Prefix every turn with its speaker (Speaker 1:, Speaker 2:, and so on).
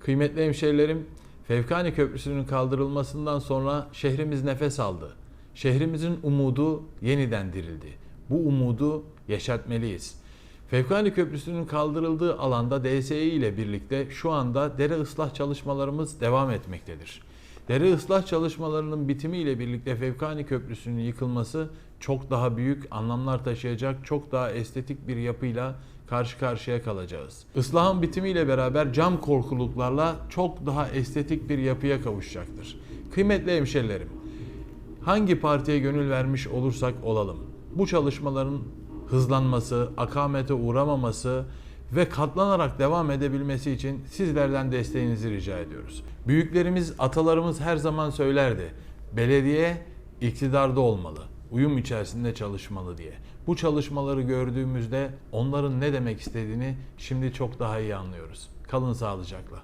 Speaker 1: Kıymetli hemşehrilerim, Fevkani Köprüsü'nün kaldırılmasından sonra şehrimiz nefes aldı. Şehrimizin umudu yeniden dirildi. Bu umudu yaşatmalıyız. Fevkani Köprüsü'nün kaldırıldığı alanda DSİ ile birlikte şu anda dere ıslah çalışmalarımız devam etmektedir. Dere ıslah çalışmalarının bitimiyle birlikte Fevkani Köprüsü'nün yıkılması çok daha büyük anlamlar taşıyacak, çok daha estetik bir yapıyla karşı karşıya kalacağız. Islahın bitimiyle beraber cam korkuluklarla çok daha estetik bir yapıya kavuşacaktır. Kıymetli hemşerilerim, hangi partiye gönül vermiş olursak olalım, bu çalışmaların hızlanması, akamete uğramaması ve katlanarak devam edebilmesi için sizlerden desteğinizi rica ediyoruz. Büyüklerimiz, atalarımız her zaman söylerdi. Belediye iktidarda olmalı, uyum içerisinde çalışmalı diye. Bu çalışmaları gördüğümüzde onların ne demek istediğini şimdi çok daha iyi anlıyoruz. Kalın sağlıcakla.